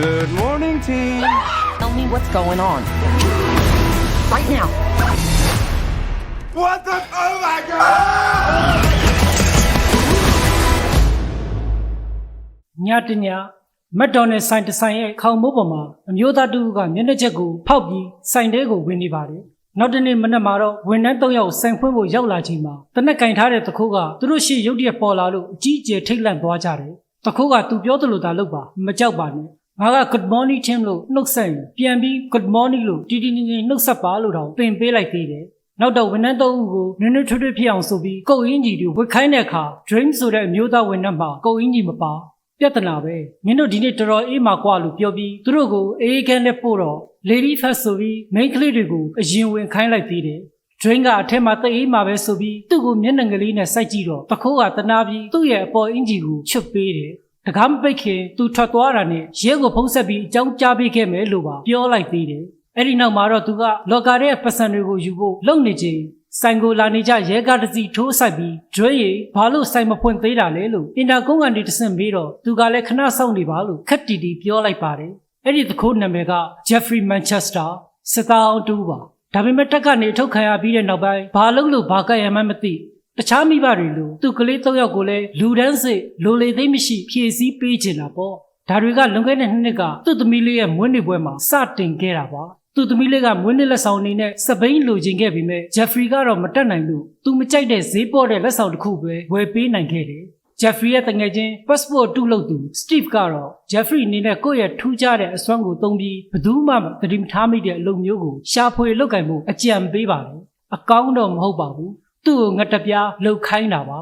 Good morning, team. Tell me what's going on. Right now. What the? Oh my god! ညတညမက်ဒေါ်နယ်ဆိုင်တစ်ဆိုင်ရဲ့ခေါင်မိုးပေါ်မှာအမျိုးသားတူကမျက်နှာချက်ကိုဖောက်ပြီးဆိုင်တဲကိုဝင်နေပါတယ်။နောက်တနေ့မနက်မှာတော့ဝန်ထမ်း၃ယောက်ဆိုင်ဖွင့်ဖို့ရောက်လာချိန်မှာတနက်ကင်ထားတဲ့တခိုးကသူတို့ရှေ့ရုတ်တရက်ပေါ်လာလို့အကြီးအကျယ်ထိတ်လန့်သွားကြတယ်။တခိုးကသူပြောသလိုသာလုပ်ပါမကြောက်ပါနဲ့။ ငါက good morning ချင်းလို့နှုတ်ဆက်ရင်ပြန်ပြီး good morning လို့တီတီနေနေနှုတ်ဆက်ပါလို့တောင်ပင်ပေးလိုက်သေးတယ်နောက်တော့ဝန်ထမ်းသုံးဦးကိုနွေ့နွေ့ထွတ်ထွတ်ဖြစ်အောင်ဆိုပြီးကုတ်အင်းကြီးတို့ဝတ်ခိုင်းတဲ့အခါ dream ဆိုတဲ့အမျိုးသားဝန်ထမ်းမှာကုတ်အင်းကြီးမပါပြဿနာပဲမင်းတို့ဒီနေ့တော်တော်အေးမှာကွာလို့ပြောပြီးသူတို့ကိုအေးခန်းနဲ့ပို့တော့ lady first ဆိုပြီး main ကလေးတွေကိုအရင်ဝင်ခိုင်းလိုက်သေးတယ် drink ကအထက်မှာတအေးမှာပဲဆိုပြီးသူ့ကိုမျက်နှာကလေးနဲ့စိုက်ကြည့်တော့တခိုးကတနာပြီးသူ့ရဲ့အပေါ်အင်ဂျီကိုချွတ်ပေးတယ် တကားမပိတ်ခင်သူထွက်သွားတာနဲ့ရဲကိုဖုံးဆက်ပြီးအကြောင်းကြားပေးခဲ့မယ်လို့ပါပြောလိုက်သေးတယ်အဲ့ဒီနောက်မှာတော့သူကလော်ကာရဲ့ပတ်စံတွေကိုယူဖို့လုပ်နေချိန်ဆိုင်ကိုလာနေကြရဲကားတစ်စီးထိုးဆိုင်ပြီးကျွဲရီဘာလို့ဆိုင်မဖွင့်သေးတာလဲလို့အင်တာကုန်းကနေတဆင့်ပြီးတော့သူကလည်းခဏစောင့်နေပါလို့ခက်တီတီပြောလိုက်ပါတယ်အဲ့ဒီသခိုးနာမည်က Jeffrey Manchester စစ်သားအောင်တူပါဒါပေမဲ့တက်ကနေအထုတ်ခံရပြီးတဲ့နောက်ပိုင်းဘာလို့လို့ဘာကရမှန်းမသိ တခြားမိဘတွေလိုသူကလေး၃ယောက်ကိုလည်းလူဒန်းစစ်လိုလေသိမ့်မရှိဖြည့်ဆည်းပေးချင်တာပေါ့ဒါတွေကလွန်ခဲ့တဲ့နှစ်နှစ်ကသူ့သမီးလေးရဲ့မွေးနေ့ပွဲမှာစတင်ခဲ့တာပါသူ့သမီးလေးကမွေးနေ့လက်ဆောင်အနေနဲ့စပိန်လိုချင်ခဲ့ပေမဲ့ဂျက်ဖရီကတော့မတက်နိုင်လို့သူမကြိုက်တဲ့ဈေးပေါ်တဲ့လက်ဆောင်တစ်ခုပဲဝယ်ပေးနိုင်ခဲ့တယ်ဂျက်ဖရီရဲ့တငယ်ချင်း passport တုလုပ်သူ Steve ကတော့ဂျက်ဖရီအနေနဲ့ကိုယ့်ရဲ့ထူးခြားတဲ့အစွမ်းကိုသုံးပြီးဘယ်သူမှသတိမထားမိတဲ့အလုပ်မျိုးကိုရှာဖွေလုပ်ကင်မှုအကြံပေးပါတယ်အကောင်းတော့မဟုတ်ပါဘူး သူ့ကိုငတ်တပြားလှုပ်ခိုင်းတာပါ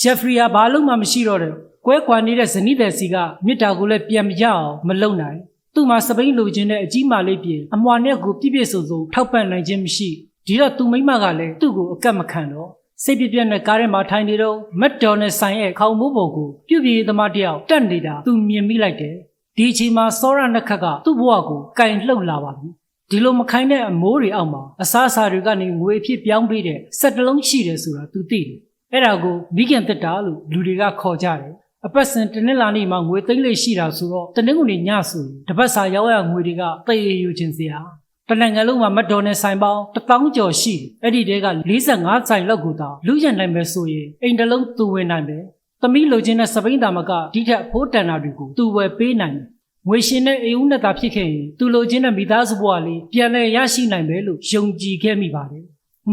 ဂျက်ဖရီကဘာလို့မှမရှိတော့တဲ့ကွဲကွာနေတဲ့ဇနီးတဲ့စီကမြစ်တာကိုလည်းပြန်မရအောင်မလုံနိုင်သူ့မှာစပိန်လိုချင်တဲ့အကြီးမာလေးပြင်အမွာနဲ့ကိုပြည့်ပြည့်စုံစုံထောက်ပံ့နိုင်ခြင်းမရှိဒီတော့သူမိမကလည်းသူ့ကိုအကတ်မခံတော့စိတ်ပြပြနဲ့ကားထဲမှာထိုင်နေတော့မက်ဒေါ်နဲ့ဆိုင်ရဲ့ခေါင်းမိုးပေါ်ကိုပြုတ်ပြေးသမားတယောက်တက်နေတာသူမြင်မိလိုက်တယ်ဒီအချိန်မှာစောရနှစ်ခတ်ကသူ့ဘဝကိုကင်လှုပ်လာပါပြီ ဒီလိုမခိုင်းတဲ့အမိုးတွေအောက်မှာအစားအစာတွေကနေငွေအဖြစ်ပြောင်းပေးတဲ့စက်တလုံးရှိတယ်ဆိုတာသူသိတယ်အဲ့ဒါကိုမိခင်တက်တာလို့လူတွေကခေါ်ကြတယ်အပတ်စဉ်တစ်နှစ်လာနေမှငွေသိန်းလေးရှိတာဆိုတော့တနင်္ဂနွေညဆိုရင်တပတ်စာရောက်ရငွေတွေကတရေယူခြင်းစရာတနင်္ဂနွေလုံးမှာမက်ဒေါ်နယ်ဆိုင်ပေါင်း1000ကျော်ရှိတယ်အဲ့ဒီတဲက45ဆိုင်လောက်ကိုသာလူရန်နိုင်မယ်ဆိုရင်အိမ်တစ်လုံးသူဝင်နိုင်မယ်သမီးလိုချင်တဲ့စပိန်တာမကဒီထက်အဖိုးတန်တာတွေကိုသူဝယ်ပေးနိုင်တယ် ငွေရှင်နဲ့အေဦးနဲ့သာဖြစ်ခဲ့ရင်သူလိုချင်တဲ့မိသားစုဘဝလေးပြန်လည်ရရှိနိုင်မယ်လို့ယုံကြည်ခဲ့မိပါတယ်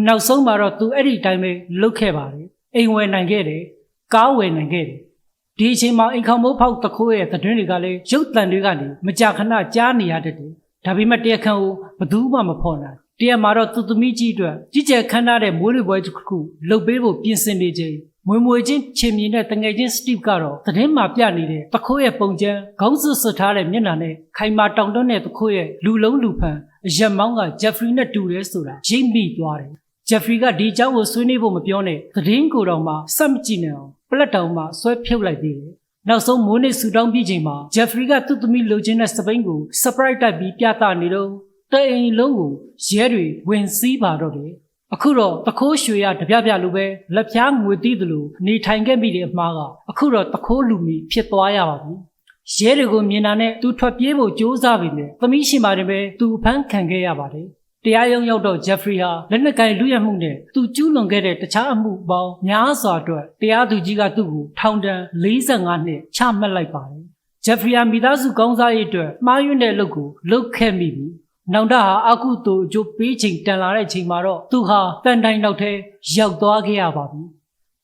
နောက်ဆုံးမှာတော့သူအဲ့ဒီတိုင်းပဲလုပ်ခဲ့ပါတယ်အိမ်ဝယ်နိုင်ခဲ့တယ်ကားဝယ်နိုင်ခဲ့တယ်ဒီအချိန်မှာအိမ်ခေါင်မိုးဖောက်တခိုးရဲ့သတင်းတွေကလည်းရုပ်တံတွေကနေမကြာခဏကြားနေရတတ်တယ်ဒါပေမဲ့တရားခံကိုဘယ်သူမှမဖော်နိုင် တရားမှာတော့သူသမီးကြီးအတွက်ကြီးကျယ်ခမ်းနားတဲ့မွေးနေ့ပွဲတစ်ခုလုပ်ပေးဖို့ပြင်ဆင်နေချိန်မွေမွေချင်းချင်မြင်တဲ့တငယ်ချင်းစတီဗ်ကတော့သတင်းမှာပြနေတဲ့တခိုးရဲ့ပုံချမ်းခေါင်းစွပ်စွပ်ထားတဲ့မျက်နှာနဲ့ခိုင်မာတောင်တွန်းတဲ့တခိုးရဲ့လူလုံးလူဖန်အရက်မောင်းကဂျက်ဖရီနဲ့တူတယ်ဆိုတာရိပ်မိသွားတယ်ဂျက်ဖရီကဒီအကြောင်းကိုဆွေးနွေးဖို့မပြောနဲ့သတင်းကိုယ်တော်မှစက်မကြည့်နိုင်အောင်ပလက်တောင်မှဆွဲဖြုတ်လိုက်သေးတယ်နောက်ဆုံးမိုးနေ့ဆူတောင်းပြီးချိန်မှာဂျက်ဖရီကသူ့သမီးလိုချင်တဲ့စပိန်ကိုဆပရိုက်တိုက်ပြီးပြသနေတော့ တအိမ်လုံးကိုရဲတွေဝင်စည်းပါတော့တယ်အခုတော့တခိုးရွှေရတပြပြလိုပဲလက်ပြားငွေတီးသလိုနေထိုင်ခဲ့မိတဲ့အမှားကအခုတော့တခိုးလူမီဖြစ်သွားရပါပြီရဲတွေကိုမြင်တာနဲ့သူထွက်ပြေးဖို့ကြိုးစားပေမဲ့သမီးရှင်ပါတယ်ပဲသူဖမ်းခံခဲ့ရပါတယ်တရားရုံးရောက်တော့ဂျက်ဖရီဟာလက်နက်ကင်လူရမှုနဲ့သူကျူးလွန်ခဲ့တဲ့တခြားအမှုပေါင်းများစွာအတွက်တရားသူကြီးကသူ့ကိုထောင်ဒဏ်45နှစ်ချမှတ်လိုက်ပါတယ်ဂျက်ဖရီဟာမိသားစုကောင်းစားရေးအတွက်မှားယွင်းတဲ့အလုပ်ကိုလုပ်ခဲ့မိပြီ နောင်တဟာအကုသို့အကျိုးပေးချိန်တန်လာတဲ့ချိန်မှာတော့သူဟာတန်တိုင်နောက်ထဲရောက်သွားခဲ့ရပါပြီ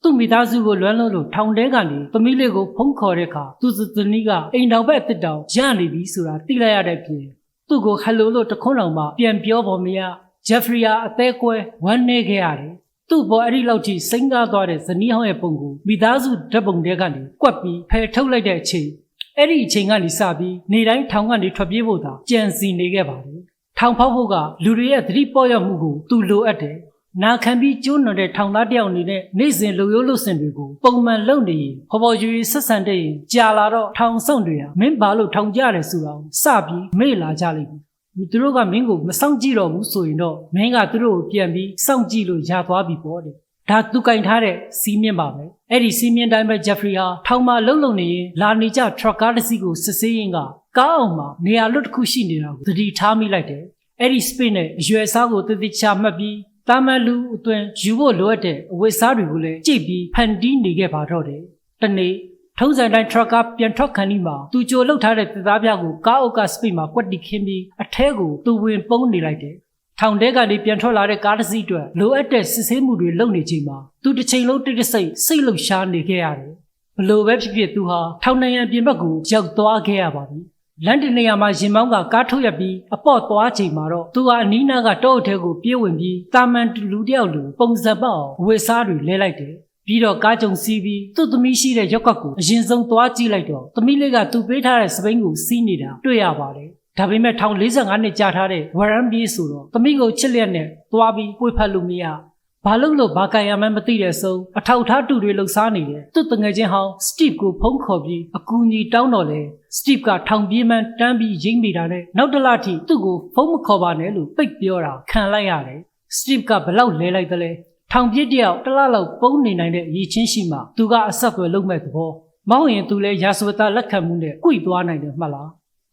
သူ့မိသားစုကိုလွမ်းလို့လို့ထောင်ထဲကနေသမီးလေးကိုဖုံးခေါ်တဲ့အခါသူ့ဇနီးကအိမ်တော်ဘက်တစ်တောင်ရနေပြီဆိုတာသိလိုက်ရတဲ့ပြင်သူ့ကိုဟယ်လိုလို့တခွန်းတော်မှပြန်ပြောပေါ်မရဂျက်ဖရီယာအသေးကွဲဝမ်းနေခဲ့ရတယ်သူ့ဘောအဲ့ဒီလောက်ထိစိမ့်ကားသွားတဲ့ဇနီးဟောင်းရဲ့ပုံကိုမိသားစုဓာတ်ပုံထဲကနေကွက်ပြီးဖယ်ထုတ်လိုက်တဲ့အချိန် အဲ့ဒီအချိန်ကနေစပြီးနေတိုင်းထောင်ကနေထွက်ပြေးဖို့သာကြံစီနေခဲ့ပါတယ်ထောင်ဖောက်ဖို့ကလူတွေရဲ့သတိပေါ်ရမှုကိုသူလိုအပ်တယ်နာခံပြီးကျိုးနွံတဲ့ထောင်သားတယောက်အနေနဲ့နေ့စဉ်လူရိုးလူစင်တွေကိုပုံမှန်လုပ်နေရင်ဖော်ဖော်ရွရွဆက်ဆံတဲ့ရင်ကြာလာတော့ထောင်ဆောင်တွေဟာမင်းဘာလို့ထောင်ကြရဲဆိုတာကိုစပြီးမေ့လာကြလိမ့်မယ်သူတို့ကမင်းကိုမစောင့်ကြည့်တော့ဘူးဆိုရင်တော့မင်းကသူတို့ကိုပြန်ပြီးစောင့်ကြည့်လို့ရသွားပြီပေါ့တဲ့ ဒါသူကင်ထားတဲ့စီးမြင့်ပါပဲအဲ့ဒီစီးမြင့်တိုင်းပဲဂျက်ဖရီဟာထောင်မှာလှုပ်လှုပ်နေရင်လာနေကြထရက်ကားတစ်စီးကိုစစ်ဆေးရင်ကကားအောင်မှာနေရာလွတ်တစ်ခုရှိနေတာကိုသတိထားမိလိုက်တယ်အဲ့ဒီစပစ်နဲ့အရွယ်စားကိုတည်တည်ချမှတ်ပြီးတာမန်လူအတွင်ယူဖို့လိုအပ်တဲ့အဝတ်စားတွေကိုလည်းကြိတ်ပြီးဖန်တီးနေခဲ့ပါတော့တယ်တနေ့ထုံးစံတိုင်းထရက်ကားပြန်ထွက်ခန်းဒီမှာသူကြိုလှုပ်ထားတဲ့သစ်သားပြားကိုကားအုပ်ကစပစ်မှာကွက်တီခင်းပြီးအထဲကိုသူဝင်ပုံးနေလိုက်တယ် ထောင်ထဲကနေပြန်ထွက်လာတဲ့ကားတစ်စီးအတွက်လိုအပ်တဲ့စစ်ဆေးမှုတွေလုပ်နေချိန်မှာသူတစ်ချိန်လုံးတိတ်တဆိတ်စိတ်လှုပ်ရှားနေခဲ့ရတယ်။ဘလို့ပဲဖြစ်ဖြစ်သူဟာထောင်နိုင်ငံပြင်ဘက်ကိုရောက်သွားခဲ့ရပါပြီ။လန်ဒန်နေရာမှာရင်မောင်းကကားထုတ်ရပြီးအပေါ့သွားချိန်မှာတော့သူဟာအနီးနားကတောအုပ်ထဲကိုပြေးဝင်ပြီးတာမန်လူတစ်ယောက်လိုပုံစံပေါက်ဝေစားတွေလဲလိုက်တယ်။ပြီးတော့ကားကြုံစီးပြီးသူ့သမီးရှိတဲ့ရောက်ကပ်ကိုအရင်ဆုံးသွားကြည့်လိုက်တော့သမီးလေးကသူ့ပေးထားတဲ့စပိန်ကိုစီးနေတာတွေ့ရပါတယ်။ ဒါပေမဲ့1045နှစ်ကြာထားတဲ့ဝရန်ပြေးဆိုတော့သမီးကိုချစ်လျက်နဲ့သွားပြီးပွေဖက်လို့မရဘာလို့လို့ဘာကန်ရမှန်းမသိတဲ့ဆုံးအထောက်ထားတူတွေလှုပ်ရှားနေတယ်သူ့တငယ်ချင်းဟောင်းစတီဗ်ကိုဖုန်းခေါ်ပြီးအကူအညီတောင်းတော့လေစတီဗ်ကထောင်ပြေးမှန်းတန်းပြီးရိမ့်မိတာနဲ့နောက်တစ်လထိသူ့ကိုဖုန်းမခေါ်ပါနဲ့လို့ပိတ်ပြောတာခံလိုက်ရတယ်စတီဗ်ကဘလောက်လဲလိုက်သလဲထောင်ပြေးတယောက်တစ်လလောက်ပုံနေနိုင်တဲ့အရေးချင်းရှိမှသူကအဆက်အသွယ်လုပ်မဲ့သဘောမောင်းရင်သူလဲရာဇဝတ်လက်ခံမှုနဲ့ကြွိသွားနိုင်တယ်မှတ်လား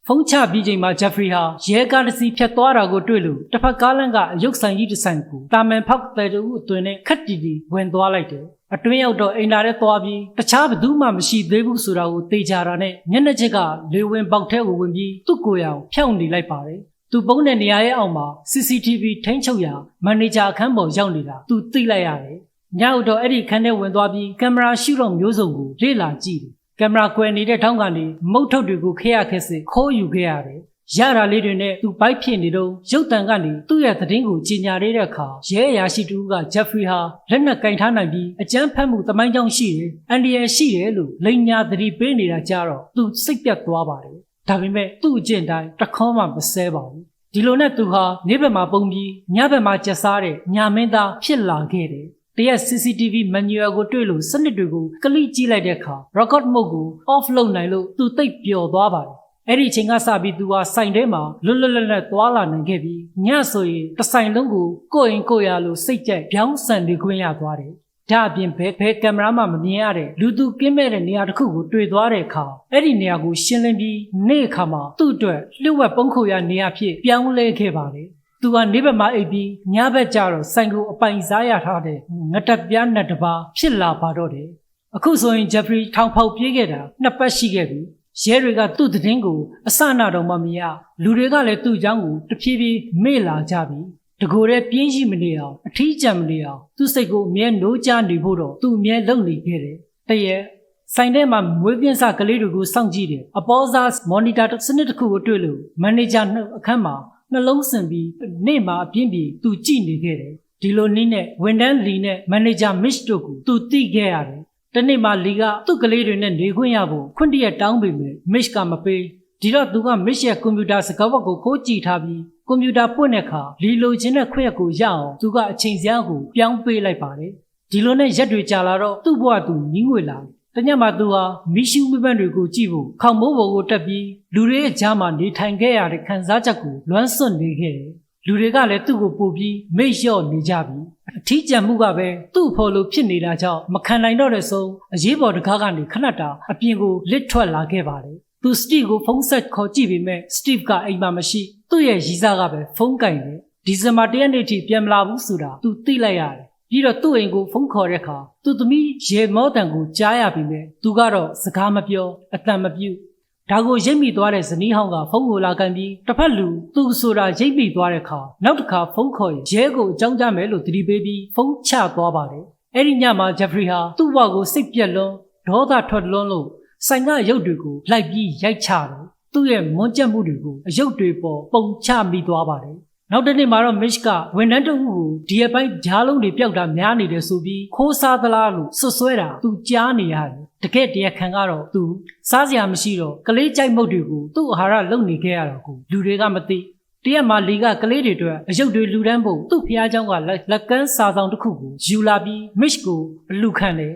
ဖုန်းချပြီးချိန်မှာဂျက်ဖရီဟာရဲကားတစ်စီးဖြတ်သွားတာကိုတွေ့လို့တစ်ဖက်ကားလမ်းကအယုတ်ဆိုင်ကြီးတစ်ဆိုင်ကိုတာမန်ဖောက်တဲ့တူအတွင်နဲ့ခက်တီတီဝင်သွားလိုက်တယ်။အတွင်းရောက်တော့အိမ်လာတဲ့သွားပြီးတခြားဘသူမှမရှိသေးဘူးဆိုတာကိုသိကြတာနဲ့မျက်နှာချက်ကလေဝင်ပေါက်ထဲကိုဝင်ပြီးသူ့ကိုယ်ရောင်ဖြောင်းနေလိုက်ပါတယ်။သူပုံးတဲ့နေရာရဲ့အောက်မှာ CCTV ထိန်းချုပ်ရာမန်နေဂျာအခန်းပေါ်ရောက်နေတာသူသိလိုက်ရတယ်။ညတော့အဲ့ဒီခန်းထဲဝင်သွားပြီးကင်မရာရှုတော့မျိုးစုံကိုလေ့လာကြည့်တယ် ကင်မရာကွယ်နေတဲ့ထောင်းကနေမုတ်ထုတ်တွေကိုခရခက်စစ်ခိုးယူခဲ့ရတယ်။ရတာလေးတွေနဲ့သူပိုက်ဖြစ်နေတော့ရုပ်တံကနေသူ့ရဲ့သတင်းကိုကြီးညာရတဲ့အခါရဲအရာရှိတူကဂျက်ဖရီဟာလက်နက်ကင်ထားနိုင်ပြီးအကြမ်းဖက်မှုတမိုင်းကြောင်းရှိတယ်။အန်ဒီရယ်ရှိတယ်လို့လိန်ညာသတိပေးနေတာကြတော့သူစိတ်ပြတ်သွားပါတယ်။ဒါပေမဲ့သူ့အကျင့်တိုင်းတခေါမှမဆဲပါဘူး။ဒီလိုနဲ့သူဟာနေ့ဘက်မှာပုံပြီးညဘက်မှာကျက်စားတဲ့ညာမင်းသားဖြစ်လာခဲ့တယ်။ တရက် CCTV manual ကိုတွေ့လို့စနစ်တွေကိုကလိကြည့်လိုက်တဲ့အခါ record mode ကို off လုပ်နိုင်လို့သူသိပ်ပျော်သွားပါတယ်။အဲ့ဒီအချိန်ကစပြီးသူဟာစိုင်ထဲမှာလွတ်လွတ်လပ်လပ်သွားလာနိုင်ခဲ့ပြီးညဆိုရင်တစ်ဆိုင်လုံးကိုကိုယ့်ရင်ကိုယ့်ရလို့စိတ်ကြိုက်ပြောင်းဆန်နေခွင့်ရသွားတယ်။ဒါအပြင်ဘယ်ဘယ်ကင်မရာမှမမြင်ရတဲ့လူသူကင်းမဲ့တဲ့နေရာတစ်ခုကိုတွေ့သွားတဲ့အခါအဲ့ဒီနေရာကိုရှင်းလင်းပြီးနေ့အခါမှာသူ့အတွက်လျှို့ဝှက်ပုံခုရနေရာဖြစ်ပြောင်းလဲခဲ့ပါတယ်။ သူကနေဘက်မှာအိပ်ပြီးညဘက်ကျတော့ဆိုင်ကိုအပိုင်စားရထားတဲ့ငတက်ပြားနဲ့တပါဖြစ်လာပါတော့တယ်။အခုဆိုရင်ဂျက်ဖရီထောင်ဖောက်ပြေးခဲ့တာနှစ်ပတ်ရှိခဲ့ပြီ။ရဲတွေကသူ့သတင်းကိုအစနာတော့မှမရလူတွေကလည်းသူ့အကြောင်းကိုတဖြည်းဖြည်းမေ့လာကြပြီ။တကိုယ်တည်းပြင်းရှိမနေအောင်အထီးကျန်မနေအောင်သူ့စိတ်ကိုအမြဲနိုးကြနေဖို့တော့သူ့အမြဲလုပ်နေခဲ့တယ်။တရက်ဆိုင်ထဲမှာမွေးပြင်းစကလေးတွေကိုစောင့်ကြည့်တယ်။အပေါ်စားမော်နီတာစနစ်တစ်ခုကိုတွေ့လို့မန်နေဂျာအခန်းမှာ နှလုံးစင်ပြီးနေ့မှာအပြင်းပြေသူကြည့်နေခဲ့တယ်ဒီလိုနည်းနဲ့ဝန်တန်းလီနဲ့မန်နေဂျာမစ်တို့ကိုသူသိခဲ့ရတယ်တနေ့မှလီကသူ့ကလေးတွေနဲ့နေခွင့်ရဖို့ခွင့်တရတောင်းပေမဲ့မစ်ကမပေးဒီတော့သူကမစ်ရဲ့ကွန်ပျူတာစကားဝတ်ကိုခိုးကြည့်ထားပြီးကွန်ပျူတာပွင့်တဲ့အခါလီလိုချင်တဲ့ခွင့်ရကိုရအောင်သူကအချိန်စရာကိုပြောင်းပေးလိုက်ပါတယ်ဒီလိုနဲ့ရက်တွေကြာလာတော့သူ့ဘဝသူညီးငွေလာတယ် တညမှာသူဟာမီရှူမပန်းတွေကိုကြည့်ဖို့ခေါင်မိုးပေါ်ကိုတက်ပြီးလူတွေရဲ့ကြားမှာနေထိုင်ခဲ့ရတဲ့ခံစားချက်ကိုလွမ်းဆွနေခဲ့တယ်။လူတွေကလည်းသူ့ကိုပို့ပြီးမိတ်လျော့နေကြပြီ။အထီးကျန်မှုကပဲသူ့ဖော်လို့ဖြစ်နေတာကြောင့်မခံနိုင်တော့တဲ့ဆုံးအရေးပေါ်တကားကနေခဏတာအပြင်ကိုလစ်ထွက်လာခဲ့ပါတယ်။သူစတီကိုဖုန်းဆက်ခေါ်ကြည့်ပေမဲ့စတီဗ်ကအိမ်မှာမရှိသူ့ရဲ့ရီးစားကပဲဖုန်းကင်တယ်။ဒီဇင်ဘာ၁ရက်နေ့ထိပြန်မလာဘူးဆိုတာသူသိလိုက်ရတယ်။ ပြီးတော့သူ့အိမ်ကိုဖုန်းခေါ်တဲ့အခါသူ့သမီးရေမောတန်ကိုကြားရပြီမဲ့သူကတော့စကားမပြောအတန်မပြုတ်ဒါကိုရိပ်မိသွားတဲ့ဇနီးဟောင်းကဖုန်းကိုလာကန်ပြီးတစ်ဖက်လူသူ့ဆိုတာရိပ်မိသွားတဲ့အခါနောက်တစ်ခါဖုန်းခေါ်ရင်ရဲကိုအကြောင်းကြားမယ်လို့သတိပေးပြီးဖုန်းချသွားပါတယ်အဲ့ဒီညမှာဂျက်ဖရီဟာသူ့ဘဝကိုစိတ်ပြက်လွန်းဒေါသထွက်လွန်းလို့ဆိုင်ကရုပ်တွေကိုလိုက်ပြီးရိုက်ချတယ်သူ့ရဲ့မွန်းကျက်မှုတွေကိုအယုတ်တွေပေါ်ပုံချမိသွားပါတယ် နောက်တစ်နေ့မှာတော့ Mitch ကဝန်ထမ်းတအုပ်ကိုဒီအပိုင်းဂျားလုံးတွေပျောက်တာများနေတယ်ဆိုပြီးခိုးစားသလားလို့ဆွဆွဲတာသူကြားနေရတယ်တကယ်တရားခံကတော့သူစားစရာမရှိတော့ကလေးကြိုက်မုတ်တွေကိုသူ့အာဟာရလုံနေခဲ့ရတော့ကိုလူတွေကမသိတရက်မှာလီကကလေးတွေအတွက်အယုတ်တွေလူတန်းဖို့သူ့ဖះเจ้าကလက်ကန်းစာဆောင်တစ်ခုကိုယူလာပြီး Mitch ကိုအလူခံတယ်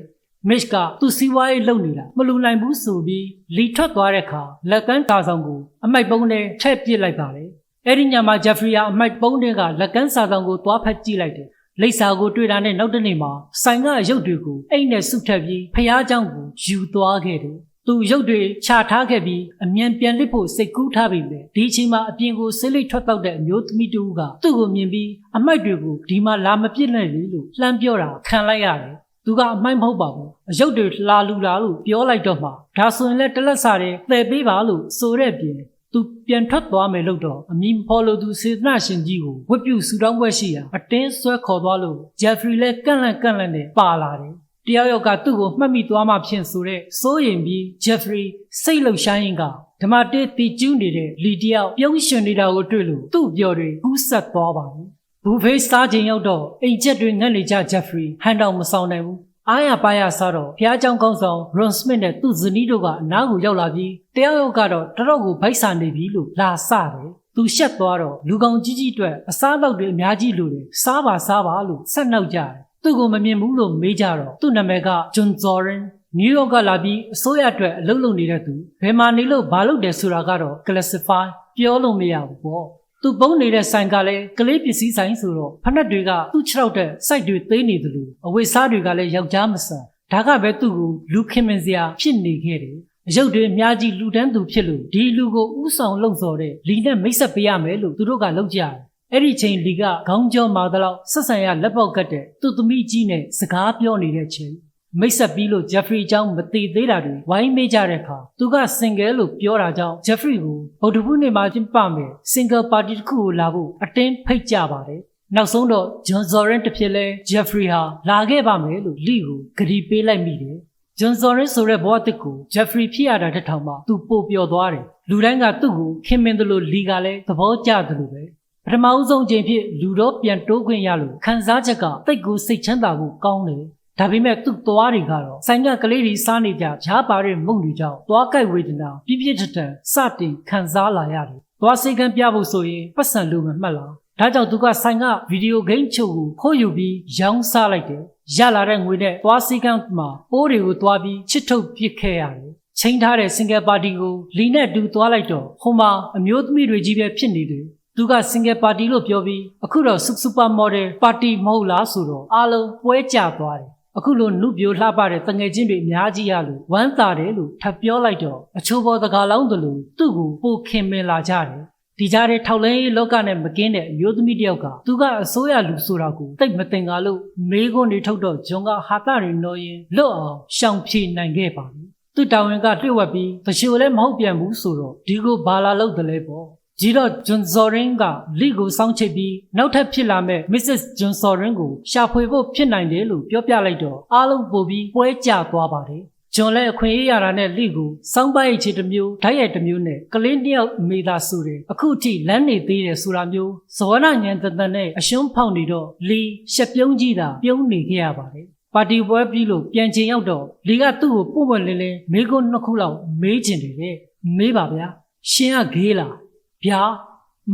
မစ်ကသူ့စီးပွားရေးလုပ်နေတာမလူနိုင်ဘူးဆိုပြီးလီထွက်သွားတဲ့အခါလက်ကန်းစာဆောင်ကိုအမိုက်ပုံးနဲ့ထည့်ပစ်လိုက်ပါတယ် အဲ့ဒီညမှာဂျက်ဖရီယာအမိုက်ပုံးတင်းကလက်ကန်းစာဆောင်ကိုသွားဖက်ကြည့်လိုက်တယ် လိပ်စာကိုတွေ့တာနဲ့နောက်တစ်နေ့မှာဆိုင်ကအရုပ်တွေကိုအိတ်နဲ့ဆုပ်ထပ်ပြီးဖះเจ้าကိုယူသွားခဲ့တယ်သူရုပ်တွေခြာထားခဲ့ပြီးအမြန်ပြန်လစ်ဖို့စိတ်ကူးထားပြီပဲဒီအချိန်မှာအပြင်ကိုဆေးလိပ်ထွက်တော့တဲ့အမျိုးသမီးတူကသူ့ကိုမြင်ပြီးအမိုက်တွေကိုဒီမှာလာမပြစ်နဲ့လေလို့လှမ်းပြောတာခံလိုက်ရတယ်သူကအမိုက်မဟုတ်ပါဘူးအယုတ်တွေလာလူလာလို့ပြောလိုက်တော့မှဒါဆိုရင်လည်းတလက်စားတယ်သယ်ပေးပါလို့ဆိုတဲ့ပြင် သူပြန်ထွက်သွားမယ်လို့တော့အမီဖော်လို့သူစေတနာရှင်ကြီးကိုဝတ်ပြုဆူတောင်းပွဲရှိရာအတင်းဆွဲခေါ်သွားလို့ဂျက်ဖရီလည်းကန့်လန့်ကန့်လန့်နဲ့ပါလာတယ်တယောက်ယောက်ကသူ့ကိုမှတ်မိသွားမှဖြင့်ဆိုတဲ့စိုးရင်ပြီးဂျက်ဖရီစိတ်လှုပ်ရှားရင်ကဓမ္မတေးတီကျူးနေတဲ့လီတယောက်ပြုံးရှင်နေတာကိုတွေ့လို့သူ့ပြောတွေကူးဆက်သွားပါတယ်ဘူဖေးစားချိန်ရောက်တော့အိမ်ချက်တွေငတ်နေကြဂျက်ဖရီဟန်တောင်မဆောင်နိုင်ဘူး အားရပါရစားတော့ဖះเจ้าကောင်းဆောင်ရွန်စမစ်နဲ့သူ့ဇနီးတို့ကအနားကိုရောက်လာပြီးတယောက်ယောက်ကတော့တတော့ကိုဗိုက်ဆာနေပြီလို့လာစတယ်သူရှက်သွားတော့လူကောင်ကြီးကြီးအတွက်အစားတော့တွေအများကြီးလိုတယ်စားပါစားပါလို့ဆက်နှောက်ကြတယ်သူ့ကိုမမြင်ဘူးလို့မေးကြတော့သူ့နာမည်ကဂျွန်ဇော်ရင်နယူးယောက်ကလာပြီးအစိုးရအတွက်အလုပ်လုပ်နေတဲ့သူဘယ်မှာနေလို့ဘာလုပ်တယ်ဆိုတာကတော့ classify ပြောလို့မရဘူးပေါ့ သူပုံနေတဲ့ဆိုင်ကလည်းကလေးပစ္စည်းဆိုင်ဆိုတော့ဖက်နှက်တွေကသူ့ခြေထောက်တဲ့စိုက်တွေသေးနေတယ်လို့အဝိစားတွေကလည်းယောက်ျားမဆန်ဒါကပဲသူ့ကိုလူခင်မင်စရာဖြစ်နေခဲ့တယ်အယုတ်တွေအများကြီးလူတန်းသူဖြစ်လို့ဒီလူကိုဥဆောင်လှုပ်ဆော်တဲ့လီနဲ့မိတ်ဆက်ပေးရမယ်လို့သူတို့ကလုပ်ကြတယ်အဲ့ဒီချိန်လီကခေါင်းကျော်မာတော့ဆက်ဆံရလက်ပေါက်ကတ်တဲ့သူ့သမီးကြီးနဲ့စကားပြောနေတဲ့ချိန် မိတ်ဆက်ပြီးလို့ဂျက်ဖရီအကြောင်းမသိသေးတာတွေဝိုင်းမေးကြတဲ့အခါသူကစင်ဂယ်လို့ပြောတာကြောင့်ဂျက်ဖရီကိုဗုဒ္ဓဘုနေ့မှာကျင်းပမယ်စင်ဂယ်ပါတီတစ်ခုကိုလာဖို့အတင်းဖိတ်ကြပါတယ်နောက်ဆုံးတော့ဂျွန်ဇော်ရင်တစ်ဖြစ်လဲဂျက်ဖရီဟာလာခဲ့ပါမယ်လို့လီကိုဂရီပေးလိုက်မိတယ်ဂျွန်ဇော်ရင်ဆိုတဲ့ဘဝတစ်ကိုဂျက်ဖရီဖြစ်ရတာတစ်ထောင်မှသူပို့ပြောသွားတယ်လူတိုင်းကသူ့ကိုခင်မင်တယ်လို့လီကလည်းသဘောကျတယ်လို့ပဲပထမဦးဆုံးချိန်ဖြစ်လူတော့ပြန်တိုးခွင့်ရလို့ခံစားချက်ကတိတ်ကိုစိတ်ချမ်းသာဖို့ကောင်းတယ် ဒါပေမဲ့သူ့သွားတွေကတော့ဆိုင်ကကလေးတွေစားနေကြဂျားပါတဲ့မုန့်တွေကြောင့်သွားကြိုက်ဝေဒနာပြပြထထန်စတင်ခံစားလာရတယ်။သွားစိတ်ကန်းပြဖို့ဆိုရင်ပတ်စံလိုမမှတ်လား။ဒါကြောင့်သူကဆိုင်ကဗီဒီယိုဂိမ်းချုပ်ကိုခိုးယူပြီးရောင်းစားလိုက်တယ်။ရလာတဲ့ငွေနဲ့သွားစိတ်ကန်းမှာပိုးတွေကိုသွားပြီးချစ်ထုတ်ပစ်ခဲ့ရတယ်။ချိန်ထားတဲ့စင်ဂယ်ပါတီကိုလီနဲ့တူသွားလိုက်တော့ဟိုမှာအမျိုးသမီးတွေကြီးပဲဖြစ်နေတယ်။သူကစင်ဂယ်ပါတီလို့ပြောပြီးအခုတော့စူပါမော်ဒယ်ပါတီမဟုတ်လားဆိုတော့အားလုံးပွဲကြသွားတယ် အခုလိုနုပြိုလှပတဲ့တငယ်ချင်းတွေအများကြီးရလို့ဝမ်းသာတယ်လို့ထပ်ပြောလိုက်တော့အချိုးပေါ်တကားလောင်းသလိုသူ့ကိုပိုခင်မင်လာကြတယ်ဒီကြားထဲထောက်လဲရေးလောကနဲ့မကင်းတဲ့အမျိုးသမီးတစ်ယောက်ကသူကအစိုးရလူဆိုတာကိုတိတ်မတင်ကားလို့မေးခွန်းတွေထုတ်တော့ဂျွန်ကဟာတာတွေနော်ရင်လွတ်အောင်ရှောင်ဖြေနိုင်ခဲ့ပါပြီသူတာဝန်ကလွှတ်ဝက်ပြီးတချို့လည်းမဟုတ်ပြန်ဘူးဆိုတော့ဒီကိုဘာလာလုပ်တယ်လဲပေါ့ ဂျီတော့ဂျွန်ဇော်ရင်ကလီကိုစောင့်ချိတ်ပြီးနောက်ထပ်ဖြစ်လာမဲ့ Mrs. ဂျွန်ဇော်ရင်ကိုရှာဖွေဖို့ဖြစ်နိုင်တယ်လို့ပြောပြလိုက်တော့အားလုံးပို့ပြီးပွဲကျသွားပါတယ်။ဂျွန်လည်းအခွင့်အရေးရတာနဲ့လီကိုစောင်းပိုက်ချေတစ်မျိုးဓာတ်ရိုက်တစ်မျိုးနဲ့ကလေးတစ်ယောက်မိသားစုတွေအခုထိလမ်းနေသေးတယ်ဆိုတာမျိုးဇောရညံတန်တန်နဲ့အရှုံးဖောက်နေတော့လီရှက်ပြုံးကြီးတာပြုံးနေခဲ့ရပါတယ်။ပါတီပွဲပြီးလို့ပြန်ချင်ရောက်တော့လီကသူ့ကိုပို့ပွင့်လင်းလင်းမေးခွန်းနှစ်ခုလောက်မေးချင်တယ်တဲ့။မေးပါဗျာ။ရှင်ကဂေးလား။ ဗျာ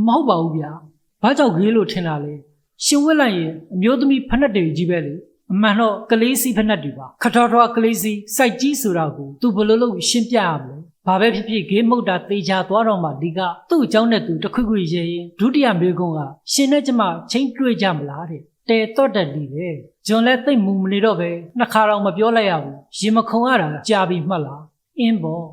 မဟုတ်ပါဘူးဗျာဘာကြောင့်ဂေးလို့ထင်တာလဲရှင်ဝက်လိုက်ရင်အမျိုးသမီးဖက်နှက်တွေကြီးပဲလေအမှန်တော့ကလေးစီဖက်နှက်တွေပါခထော်ထွားကလေးစီစိုက်ကြီးဆိုတာကိုသူဘယ်လိုလုပ်ရှင်းပြရမလဲဘာပဲဖြစ်ဖြစ်ဂေးမုတ်တာတေချာသွားတော့မှဒီကသူ့အကြောင်းနဲ့သူတခွိခွိရဲရင်ဒုတိယမေကုန်းကရှင်နဲ့ကျမချင်းတွေ့ကြမလားတဲ့တဲတော့တက်လီပဲဂျွန်လည်းသိပ်မူမနေတော့ပဲနှစ်ခါတော့မပြောလိုက်ရဘူးရင်မခုံရတာကြာပြီမှတ်လားအင်းပေါ့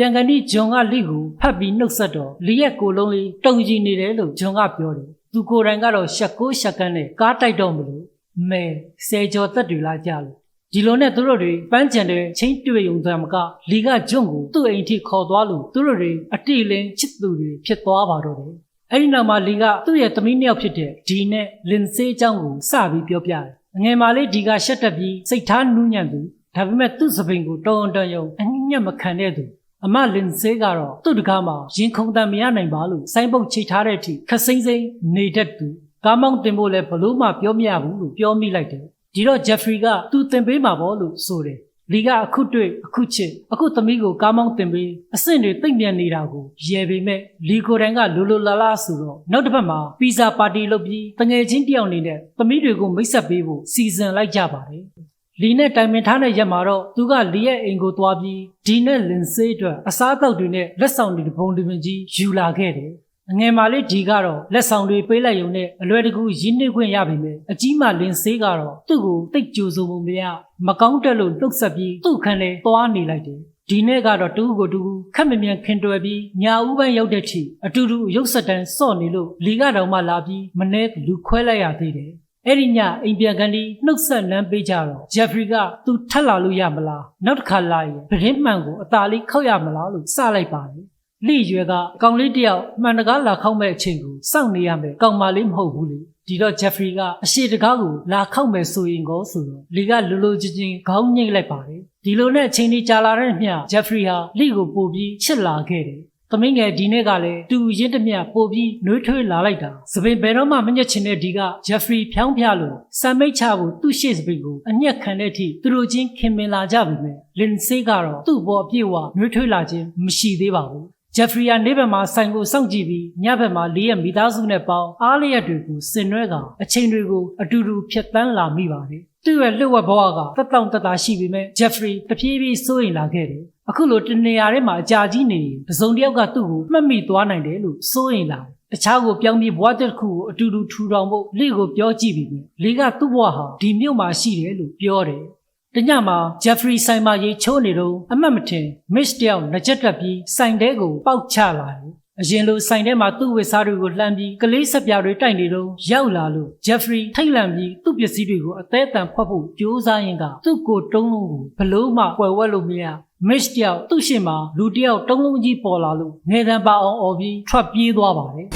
ပြန်ကန်ဒီဂျွန်ကလိကိုဖတ်ပြီးနှုတ်ဆက်တော့လီရဲ့ကိုယ်လုံးလေးတုံကြည်နေတယ်လို့ဂျွန်ကပြောတယ်သူကိုယ်တိုင်ကတော့ရှက်ကိုရှက်ကန်းနဲ့ကားတိုက်တော့မလို့မဲဆယ်ကျော်သက်တွေလာကြလို့ဒီလိုနဲ့သူတို့တွေပန်းချန်တဲ့ချင်းတွေ့ုံတမ်းမကလီကဂျွန်ကိုသူ့အိမ်ထိခေါ်သွားလို့သူတို့တွေအတိလင်းချစ်သူတွေဖြစ်သွားပါတော့တယ်အဲ့ဒီနောက်မှာလီကသူ့ရဲ့သမီးနှစ်ယောက်ဖြစ်တဲ့ဒီနဲ့လင်ဆေးအကြောင်းကိုစပြီးပြောပြတယ်ငယ်မာလေးဒီကရှက်တက်ပြီးစိတ်ထားနူးညံ့သူဒါပေမဲ့သူ့စပင်ကိုတောင်းတန်ယုံအညံ့မခံတဲ့သူ အမလင်ဆေးကတော့သူ့တကားမှာရင်ခုန်တန်မရနိုင်ပါလို့စိုင်းပုတ်ချိထားတဲ့အထိခစိမ့်စိမ့်နေတတ်သူကားမောင်းတင်ဖို့လည်းဘလို့မှပြောမရဘူးလို့ပြောမိလိုက်တယ်ဒီတော့ဂျက်ဖရီကသူတင်ပေးမှာပေါ့လို့ဆိုတယ်လီကအခုတွေ့အခုချစ်အခုသမီးကိုကားမောင်းတင်ပေးအဆင့်တွေတိတ်မြန်နေတာကိုရဲပေမဲ့လီကိုတိုင်ကလိုလိုလာလာဆိုတော့နောက်တစ်ဖက်မှာပီဇာပါတီလုပ်ပြီးတငယ်ချင်းတယောက်နေတဲ့သမီးတွေကိုမိတ်ဆက်ပေးဖို့စီစဉ်လိုက်ကြပါတယ် လီနဲ့တိုင်ပင်ထားတဲ့ရက်မှာတော့သူကလီရဲ့အိမ်ကိုသွားပြီးဒီနဲ့လင်ဆေးအတွက်အစားအသောက်တွေနဲ့လက်ဆောင်တွေပုံတွေကြီးယူလာခဲ့တယ်အငယ်မလေးဒီကတော့လက်ဆောင်တွေပေးလိုက်ရုံနဲ့အလွယ်တကူရင်းနှီးခွင့်ရပြီမယ်အကြီးမလင်းစေးကတော့သူ့ကိုတိတ်ကြိုဆိုမှုမရမကောင်းတက်လို့လှုပ်ဆက်ပြီးသူ့ခန်းထဲသွားနေလိုက်တယ်ဒီနေ့ကတော့တူကိုတူခက်မမြန်ခင်တွယ်ပြီးညာဦးပိုင်းရောက်တဲ့ထိအတူတူရုပ်စတန်စော့နေလို့လီကတော့မှလာပြီးမနေလူခွဲလိုက်ရသေးတယ် အဲ့ဒီညအိမ်ပြန်ကန်ဒီနှုတ်ဆက်လမ်းပေးကြတော့ဂျက်ဖရီကသူထက်လာလို့ရမလားနောက်တစ်ခါလာရင်ဗရင်မှန်ကိုအသာလေးခောက်ရမလား လို့စလိုက်ပါတယ်လိရွယ်ကအကောင်လေးတယောက်မှန်တကားလာခောက်မဲ့အချိန်ကိုစောင့်နေရမယ်ကောင်မလေးမဟုတ်ဘူးလေဒီတော့ဂျက်ဖရီကအရှိတကားကိုလာခောက်မယ်ဆိုရင်ကောဆိုတော့လီကလိုလိုချင်းချင်းခေါင်းညိတ်လိုက်ပါတယ်ဒီလိုနဲ့အချိန်ကြီးကြာလာတဲ့မျှဂျက်ဖရီဟာလိကိုပို့ပြီးချစ်လာခဲ့တယ် သမင်းငယ်ဒီနေ့ကလည်းတူရင်းတမျှပို့ပြီးနှွေးထွေးလာလိုက်တာစပင်ဘယ်တော့မှမညက်ချင်တဲ့ဒီကဂျက်ဖရီဖြောင်းဖျလို့စံမိတ်ချဖို့သူ့ရှေ့စပင်ကိုအညက်ခံတဲ့အထိသူတို့ချင်းခင်မင်လာကြပြီမဲ့လင်ဆေးကတော့သူ့ဘောအပြည့်ဝနှွေးထွေးလာခြင်းမရှိသေးပါဘူးဂျက်ဖရီယာနေဘက်မှာဆိုင်ကိုစောင့်ကြည့်ပြီးညဘက်မှာလေးရက်မိသားစုနဲ့ပေါင်းအားလျက်တွေကိုဆင်နွှဲကအချိန်တွေကိုအတူတူဖြတ်တန်းလာမိပါတယ် သူ့ရဲ့လှုပ်ဝက်ဘဝကတက်တောင့်တက်တာရှိပေမဲ့ဂျက်ဖရီတပြေးပြေးစိုးရိမ်လာခဲ့တယ်အခုလိုတနေရာထဲမှာအကြာကြီးနေရင်ပစုံတစ်ယောက်ကသူ့ကိုမှတ်မိသွားနိုင်တယ်လို့စိုးရိမ်လာတယ်တခြားကိုပြောင်းပြီးဘဝတစ်ခုကိုအတူတူထူထောင်ဖို့လေကိုပြောကြည့်ပြီးပြီလေကသူ့ဘဝဟာဒီမြို့မှာရှိတယ်လို့ပြောတယ်တညမှာဂျက်ဖရီဆိုင်မှာရေချိုးနေတော့အမှတ်မထင်မစ်တယောက်လက်ချက်တက်ပြီးဆိုင်တဲကိုပေါက်ချလာတယ် အရင်လိုဆိုင်ထဲမှာသူ့ဝစ်စားတွေကိုလှမ်းပြီးကလေးဆက်ပြားတွေတိုက်နေတော့ရောက်လာလို့ဂျက်ဖရီထိတ်လန့်ပြီးသူ့ပစ္စည်းတွေကိုအသေးအတန်ဖွက်ဖို့ကြိုးစားရင်ကသူ့ကိုတုံးလုံးကိုဘလို့မှကွယ်ဝက်လို့မရမစ်တယောက်သူ့ရှင်မှာလူတယောက်တုံးလုံးကြီးပေါ်လာလို့ငယ်တန်းပါအောင်អော်ပြီးထွက်ပြေးသွားပါတယ်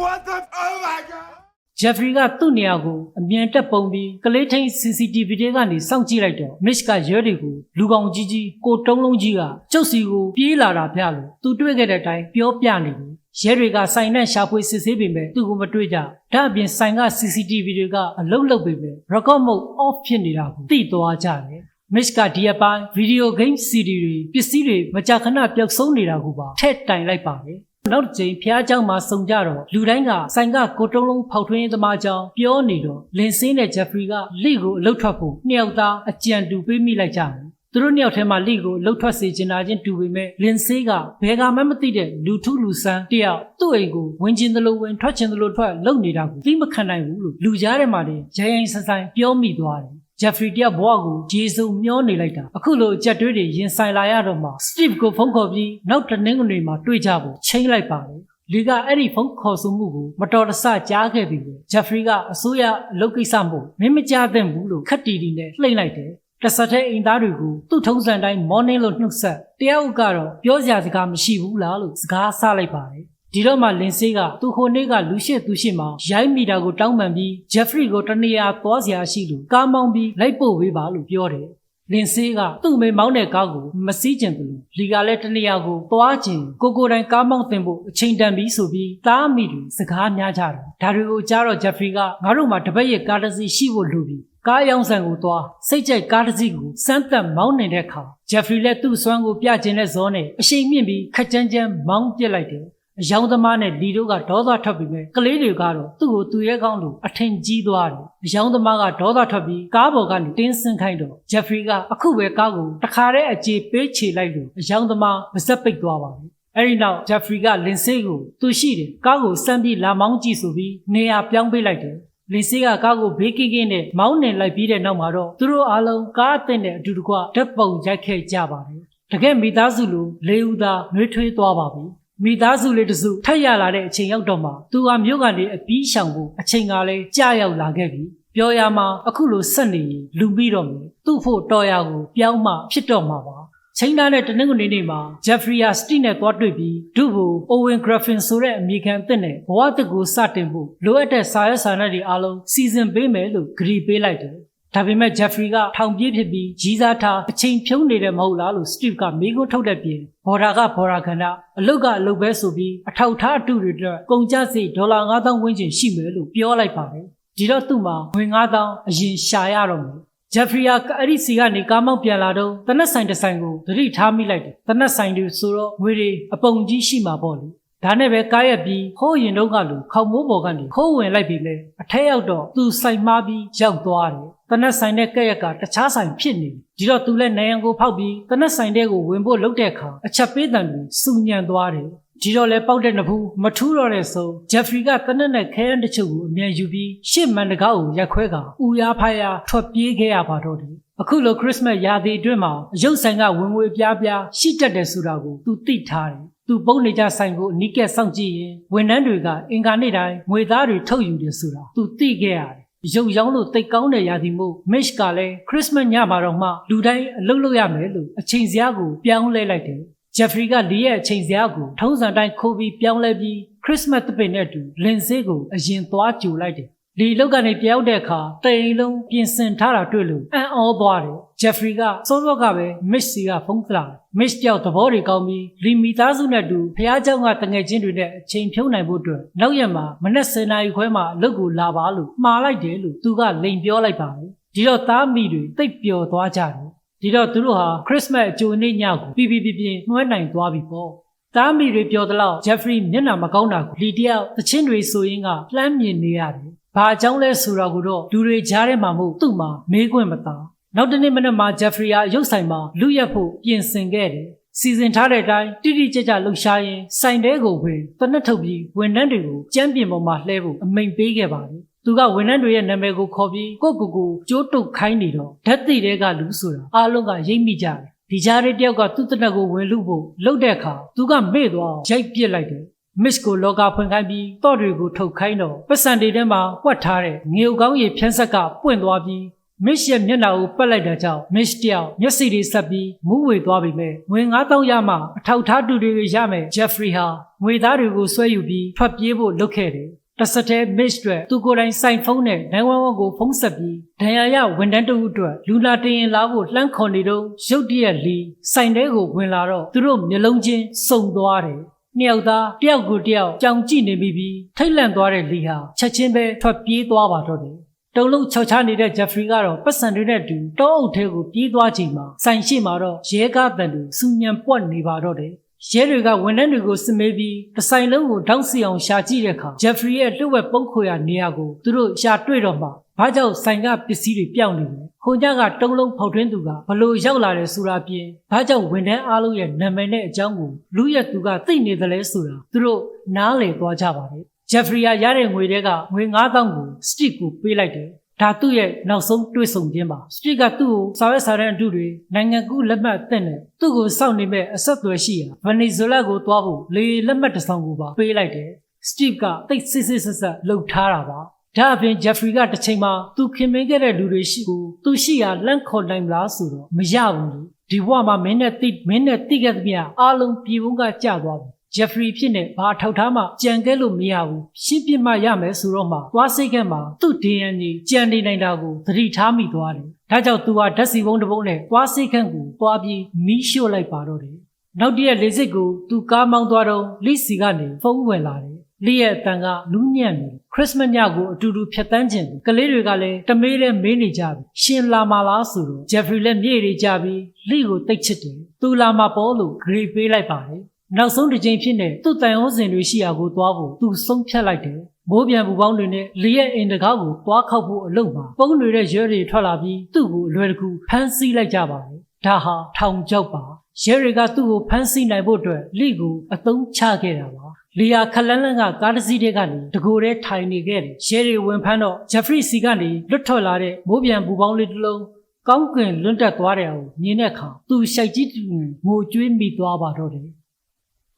What the? Oh my god! ဂျက်ဖရီကသူ့နေရာကိုအမြန်တက်ပုံပြီးကလေးထိန် CCTV တွေကနေစောင့်ကြည့်လိုက်တော့မစ်ကရဲတွေကိုလူကောင်ကြီးကြီးကိုတုံးလုံးကြီးကကျုပ်စီကိုပြေးလာတာဖျလို့သူတွေ့ခဲ့တဲ့အတိုင်းပြောပြနေတယ်ရဲတွေကဆိုင်နဲ့ရှာဖွေစစ်ဆေးပေမဲ့သူ့ကိုမတွေ့ကြဒါအပြင်ဆိုင်က CCTV တွေကအလုတ်လုတ်ပေမဲ့ record mode off ဖြစ်နေတာကိုသိသွားကြတယ်မစ်ကဒီအပိုင်းဗီဒီယိုဂိမ်း CD တွေပစ္စည်းတွေမကြာခဏပျောက်ဆုံးနေတာကိုပါထည့်တိုင်လိုက်ပါတယ် နောက်တစ်ချိန်ဖះเจ้าမှာစုံကြတော့လူတိုင်းကဆိုင်ကကိုတုံးလုံးဖောက်ထွင်းရေးသမားကြောင်ပြောနေတော့လင်စင်းနဲ့ဂျက်ဖရီကလိကိုအလုတ်ထွက်ဖို့နှစ်ယောက်သားအကြံတူပေးမိလိုက်ကြတယ်သူတို့နှစ်ယောက်ထဲမှာလိကိုအလုတ်ထွက်စေချင်တာချင်းတူပေမဲ့လင်ဆေးကဘယ်ကမှမသိတဲ့လူထုလူဆန်းတယောက်သူ့အိမ်ကိုဝင်ချင်းသလိုဝင်ထွက်ချင်းသလိုထွက်လုံနေတာကိုသိမခံနိုင်ဘူးလို့လူကြားထဲမှာတည်းရိုင်းရိုင်းဆန်ဆန်ပြောမိသွားတယ် ဂျက်ဖရီတယောက်ဘဝကိုဂျေဆုမျောနေလိုက်တာအခုလိုအကြက်တွေးတွေရင်ဆိုင်လာရတော့မှစတီဗ်ကိုဖုန်းခေါ်ပြီးနောက်တနင်္ဂနွေမှာတွေ့ကြဖို့ချိန်လိုက်ပါတယ်လီကအဲ့ဒီဖုန်းခေါ်ဆိုမှုကိုမတော်တဆကြားခဲ့ပြီလေဂျက်ဖရီကအစိုးရအလုပ်ကိစ္စမို့မင်းမကြားသင့်ဘူးလို့ခက်တီတီနဲ့လှိမ့်လိုက်တယ်တဆက်တဲ့အိမ်သားတွေကိုသူ့ထုံးစံတိုင်း morning လို့နှုတ်ဆက်တယောက်ကတော့ပြောစရာစကားမရှိဘူးလားလို့စကားဆလိုက်ပါတယ် ဒီတော့မှလင်ဆေးကသူခိုနေ့ကလူရှိသူရှိမှရိုက်မီတာကိုတောင်းပန်ပြီးဂျက်ဖရီကိုတနေရာသွားစရာရှိလို့ကားမောင်းပြီးလိုက်ပို့ပေးပါလို့ပြောတယ်လင်ဆေးကသူ့မေမောင်းတဲ့ကားကိုမစီးကျင်ဘူးလီကလည်းတနေရာကိုသွားကျင်ကိုကိုတိုင်ကားမောင်းတင်ဖို့အချိန်တန်ပြီးဆိုပြီးတားမိတွေစကားများကြတယ်ဒါတွေကိုကြားတော့ဂျက်ဖရီကငါတို့မှတပတ်ရဲ့ကားတစ်စီးရှိဖို့လိုပြီကားရောင်းဆိုင်ကိုသွားစိတ်ကြိုက်ကားတစ်စီးကိုစမ်းသပ်မောင်းနေတဲ့အခါဂျက်ဖရီလည်းသူ့စွမ်းကိုပြကျင်တဲ့ဇောနဲ့အရှိန်မြင့်ပြီးခက်ကြမ်းကြမ်းမောင်းပစ်လိုက်တယ် အယောင်သမားနဲ့လီတို့ကဒေါသထွက်ပြီးမဲ့ကလေးတွေကတော့သူ့ကိုသူရဲကောင်းလို့အထင်ကြီးသွားတယ်အယောင်သမားကဒေါသထွက်ပြီးကားပေါ်ကနေတင်းဆင်းခိုင်းတော့ဂျက်ဖရီကအခုပဲကားကိုတခါတည်းအကြေပေးချေလိုက်လို့အယောင်သမားမစက်ပိတ်သွားပါဘူးအဲ့ဒီနောက်ဂျက်ဖရီကလင်ဆေးကိုသူရှိတယ်ကားကိုစမ်းပြီးလာမောင်းကြည့်ဆိုပြီးနေရာပြောင်းပေးလိုက်တယ်လင်ဆေးကကားကိုဘေးကင်းကင်းနဲ့မောင်းနှင်လိုက်ပြီးတဲ့နောက်မှာတော့သူတို့အားလုံးကားအသင့်တဲ့အတူတကွဓာတ်ပုံရိုက်ခဲ့ကြပါတယ်တကယ်မိသားစုလိုလေးဦးသားနှွေးထွေးသွားပါပြီ မိသားစုလေးတစုထက်ရလာတဲ့အချိန်ရောက်တော့မှသူကမြို့ကနေအပီးရှောင်ဖို့အချိန်ကလည်းကြာရောက်လာခဲ့ပြီပြောရမှာအခုလိုဆက်နေရင်လူပြီးတော့မယ်သူ့ဖို့တော်ရကိုပြောင်းမှဖြစ်တော့မှာပါချိန်သားတဲ့တနင်္ဂနွေနေ့မှာဂျက်ဖရီယာစတီနဲ့သွားတွေ့ပြီးဒုကိုအိုဝင်ဂရဖင်ဆိုတဲ့အမေရိကန်အသစ်နဲ့ဘဝတစ်ကိုစတင်ဖို့လိုအပ်တဲ့စာရွက်စာတမ်းတွေအားလုံးစီစဉ်ပေးမယ်လို့ဂရီပေးလိုက်တယ် ဒါပေမဲ့ဂျက်ဖရီကထောင်ပြေးဖြစ်ပြီးကြီးစားထားအချိန်ဖြုံးနေတယ်မဟုတ်လားလို့စတီဗ်ကမေးခွန်းထုတ်တဲ့ပြင်ဘော်ဒါကဘော်ဒါခန္ဓာအလုတ်ကအလုတ်ပဲဆိုပြီးအထောက်ထားအတုတွေအတွက်ကုန်ကျစရိတ်ဒေါ်လာ9000ဝန်းကျင်ရှိမယ်လို့ပြောလိုက်ပါတယ်ဒီတော့သူ့မှာငွေ9000အရင်ရှာရတော့မယ်ဂျက်ဖရီယာအဲ့ဒီစီကနေကားမောက်ပြန်လာတော့တနက်ဆိုင်တစ်ဆိုင်ကိုသတိထားမိလိုက်တယ်တနက်ဆိုင်တွေဆိုတော့ငွေတွေအပုံကြီးရှိမှာပေါ့လေ ဒါနဲ့ပဲကားရက်ပြီးဟိုးရင်တော့ကလူခေါမိုးပေါ်ကနေခိုးဝင်လိုက်ပြီလေအထက်ရောက်တော့သူဆိုင်မားပြီးရောက်သွားတယ်တနက်ဆိုင်တဲ့ကက်ရက်ကတခြားဆိုင်ဖြစ်နေဒီတော့သူလည်းနိုင်ရန်ကိုဖောက်ပြီးတနက်ဆိုင်တဲ့ကိုဝင်ဖို့လုပ်တဲ့အခါအချက်ပေးတံတွေစူညံသွားတယ်ဒီတော့လဲပေါက်တဲ့နဖူးမထူးတော့တဲ့ဆိုဂျက်ဖရီကတနက်နဲ့ခဲရန်တချို့ကိုအမြန်ယူပြီးရှစ်မန်တကားကိုရက်ခွဲကဥရဖားရထွက်ပြေးခဲ့ရပါတော့တယ်အခုလိုခရစ်စမတ်ရာသီအတွင်းမှာအယုတ်ဆိုင်ကဝင်ငွေပြားပြားရှိတတ်တယ်ဆိုတာကိုသူသိထားတယ်သူပုံနေကြဆိုင်ကိုအနီးကပ်စောင့်ကြည့်ရင်ဝန်ထမ်းတွေကအင်ကာနေ့တိုင်းငွေသားတွေထုတ်ယူတယ်ဆိုတာသူသိခဲ့ရတယ်ရုပ်ရောင်းလို့တိတ်ကောင်းတဲ့ရာသီမို့ Mitch ကလည်းခရစ်စမတ်ညမှာတော့မှလူတိုင်းအလုပ်လုပ်ရမယ်လို့အချိန်စရာကိုပြောင်းလဲလိုက်တယ်။ Jeffrey ကလီရဲ့အချိန်စရာကိုထုံးစံတိုင်းခိုးပြီးပြောင်းလဲပြီးခရစ်စမတ်တပင်နဲ့အတူလင်စေးကိုအရင်သွားကြိုလိုက်တယ်။ ဒီလောက်ကနေပြောင်းတဲ့အခါတိမ်လုံးပြင်ဆင်ထားတာတွေ့လို့အံ့ဩသွားတယ်။ Jeffrey ကစောစောကပဲ Mitch စီကဖုန်းကလာတယ်။ Mitch ကြောက်သဘောတွေကောင်းပြီးလီမီသားစုနဲ့အတူဖះเจ้าကတငယ်ချင်းတွေနဲ့အချိန်ဖြုံးနိုင်ဖို့အတွက်နောက်ရက်မှာမနက်10နာရီခွဲမှာအလုပ်ကိုလာပါလို့မှားလိုက်တယ်လို့သူကလိန်ပြောလိုက်ပါတယ်။ဒီတော့သားမိတွေတိတ်ပျော်သွားကြတယ်။ဒီတော့သူတို့ဟာခရစ်စမတ်အကြိုနေ့ညကိုပြပြပြပြနှွှဲနိုင်သွားပြီပေါ့။သားမိတွေပြောသလောက်ဂျက်ဖရီမျက်နှာမကောင်းတာကိုလီတယောက်သချင်းတွေဆိုရင်းကလှမ်းမြင်နေရတယ်။ ဘာအကြောင်းလဲဆိုတာကိုတော့လူတွေကြားထဲမှာမဟုတ်သူ့မှာမေးခွန်းမသာ။နောက်တနေ့မနက်မှာဂျက်ဖရီဟာရုပ်ဆိုင်မှာလူရက်ဖို့ပြင်ဆင်ခဲ့တယ်။စီစဉ်ထားတဲ့အတိုင်းတိတိကျကျလှူရှားရင်ဆိုင်တဲကိုဝင်တနက်ထုတ်ပြီးဝန်ထမ်းတွေကိုကြမ်းပြင်ပေါ်မှာလှဲဖို့အမိန်ပေးခဲ့ပါတယ်။သူကဝန်ထမ်းတွေရဲ့နာမည်ကိုခေါ်ပြီးကိုကိုကိုကြိုးတုပ်ခိုင်းနေတော့ဓာတ်သိတဲ့ကလူဆိုတာအားလုံးကရိပ်မိကြတယ်ဒီကြားရဲတယောက်ကသူ့တနက်ကိုဝင်လူဖို့လှုပ်တဲ့အခါသူကမေ့သွားရိုက်ပစ်လိုက်တယ် မစ်ကိုလောကဖွင့်ခိုင်းပြီးတော့တွေကိုထုတ်ခိုင်းတော့ပတ်စံတွေထဲမှာဝတ်ထားတဲ့ငေုံကောင်းရည်ဖြန်းဆက်ကပွင့်သွားပြီးမစ်ရဲ့မျက်နှာကိုပတ်လိုက်တဲ့ကြောင့်မစ်တယောက်မျက်စိတွေဆက်ပြီးမူးဝေသွားပြီမဲ့ငွေ9000ရမှအထောက်ထားတူတွေရမယ်ဂျက်ဖရီဟာငွေသားတွေကိုဆွဲယူပြီးထွက်ပြေးဖို့လုပ်ခဲ့တယ်တစ်စက်တည်း Mitch အတွက်သူကိုယ်တိုင်စိုင်ဖုန်းနဲ့911ကိုဖုန်းဆက်ပြီးဒဏ်ရာရဝန်ထမ်းတို့အတွက်လူနာတင်ရင်လာဖို့လှမ်းခေါ်နေတော့ရုတ်တရက်လီစိုင်တဲကိုဝင်လာတော့သူတို့မျိုးလုံးချင်းစုံသွားတယ် နှစ်ယောက်သားတယောက်ကိုတယောက်ကြောင်ကြည့်နေပြီးပြီးထိတ်လန့်သွားတဲ့လီဟာချက်ချင်းပဲထွက်ပြေးသွားပါတော့တယ်တုံလုံးခြောက်ချနေတဲ့ဂျက်ဖရီကတော့ပတ်စံတွေနဲ့အတူတောအုပ်ထဲကိုပြေးသွားချိန်မှာဆိုင်ရှိမှာတော့ရဲကားတန်တွေစူညံပွက်နေပါတော့တယ်ရဲတွေကဝန်ထမ်းတွေကိုစစ်မေးပြီးတစ်ဆိုင်လုံးကိုတောက်စီအောင်ရှာကြည့်တဲ့အခါဂျက်ဖရီရဲ့လှုပ်ဝက်ပုံခွေရနေရာကိုသူတို့ရှာတွေ့တော့မှ ဘာကြောင့်ဆိုင်ကပစ္စည်းတွေပြောင်းနေလဲခွန်ကြကတုံးလုံးဖောက်ထွင်းသူကဘလို့ရောက်လာတယ်ဆိုတာပြင်ဘာကြောင့်ဝန်ထမ်းအားလုံးရဲ့နာမည်နဲ့အကြောင်းကိုလူရက်သူကသိနေတယ်လဲဆိုတာသူတို့နားလည်သွားကြပါတယ်ဂျက်ဖရီကရတဲ့ငွေတွေကငွေ9000ကိုစတစ်ကိုပေးလိုက်တယ်ဒါသူ့ရဲ့နောက်ဆုံးတွေ့ဆုံခြင်းပါစတစ်ကသူ့ကိုစာရွက်စာတမ်းအတုတွေနိုင်ငံကူးလက်မှတ်အသင့်နဲ့သူ့ကိုစောင့်နေမဲ့အဆက်အသွယ်ရှိရာဗနီဇွဲလားကိုတွားဖို့လေလက်မှတ်တစ်စောင်ကိုပါပေးလိုက်တယ်စတစ်ကတိတ်စစ်စစ်ဆက်ဆက်လှုပ်ထားတာပါ ဒါအပြင်ဂျက်ဖရီကတစ်ချိန်မှာသူခင်မင်းခဲ့တဲ့လူတွေရှိကိုသူရှိရာလန့်ခေါ်နိုင်မလားဆိုတော့မရဘူးလေဒီဘဝမှာမင်းနဲ့တိမင်းနဲ့တိခဲ့သမျှအားလုံးပြေဝန်းကကြသွားပြီဂျက်ဖရီဖြစ်နေဘာထောက်ထားမှကြံခဲ့လို့မရဘူးရှင်းပြမှရမယ်ဆိုတော့မှသွားစိတ်ကမှာသူ့ DNA ကြံနေနိုင်တာကိုသတိထားမိသွားတယ်ဒါကြောင့်သူဟာဓာတ်စီပုံတစ်ပုံနဲ့သွားစိတ်ခန့်ကိုသွားပြီးမီးရှို့လိုက်ပါတော့တယ်နောက်တည့်ရက်လေစစ်ကိုသူကားမောင်းသွားတော့လိစီကနေဖုန်းဝင်လာတယ် လိရဲ့အတန်ကနူးညံ့နေခရစ်စမတ်ညကိုအတူတူဖြတ်တန်းခြင်းကလေးတွေကလည်းတမေးနဲ့မေးနေကြပြီရှင်လာမလားဆိုတော့ဂျက်ဖရီလည်းမြေတွေကြပြီးလိကိုတိတ်ချစ်တယ်သူလာမပေါ်လို့ဂရေပေးလိုက်ပါတယ်နောက်ဆုံးတစ်ချိန်ဖြစ်နေသူ့တန်ရုံးစင်တွေရှိရာကိုသွားဖို့သူဆုံးဖြတ်လိုက်တယ်မိုးပြန်ပူပေါင်းတွေနဲ့လီရဲ့အင်တကားကိုသွားခောက်ဖို့အလုပ်မှာပုံတွေတဲ့ရဲတွေထွက်လာပြီးသူ့ကိုအလွယ်တကူဖမ်းဆီးလိုက်ကြပါတယ်ဒါဟာထောင်ချောက်ပါရဲတွေကသူ့ကိုဖမ်းဆီးနိုင်ဖို့အတွက်လိကိုအသုံးချခဲ့တာပါ လီယာခလန်းလန်းကကားတစ်စီးထဲကနေတကိုယ်တည်းထိုင်နေခဲ့တယ်ရဲတွေဝင်ဖမ်းတော့ဂျက်ဖရီစီကနေလွတ်ထွက်လာတဲ့မိုးပြန်ပူပေါင်းလေးတစ်လုံးကောင်းကင်လွတ်တက်သွားတယ်အောင်မြင်တဲ့အခါသူရှိုက်ကြီးတူငိုကြွေးမိသွားပါတော့တယ်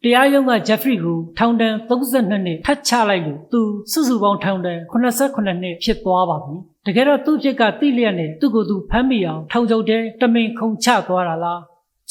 တရားရုံးကဂျက်ဖရီကိုထောင်ဒဏ်32နှစ်ထပ်ချလိုက်လို့သူစုစုပေါင်းထောင်ဒဏ်89နှစ်ဖြစ်သွားပါပြီတကယ်တော့သူ့ဖြစ်ကတိလျက်နဲ့သူ့ကိုယ်သူဖမ်းမိအောင်ထောင်ချုပ်တဲ့တမင်ခုံချသွားတာလား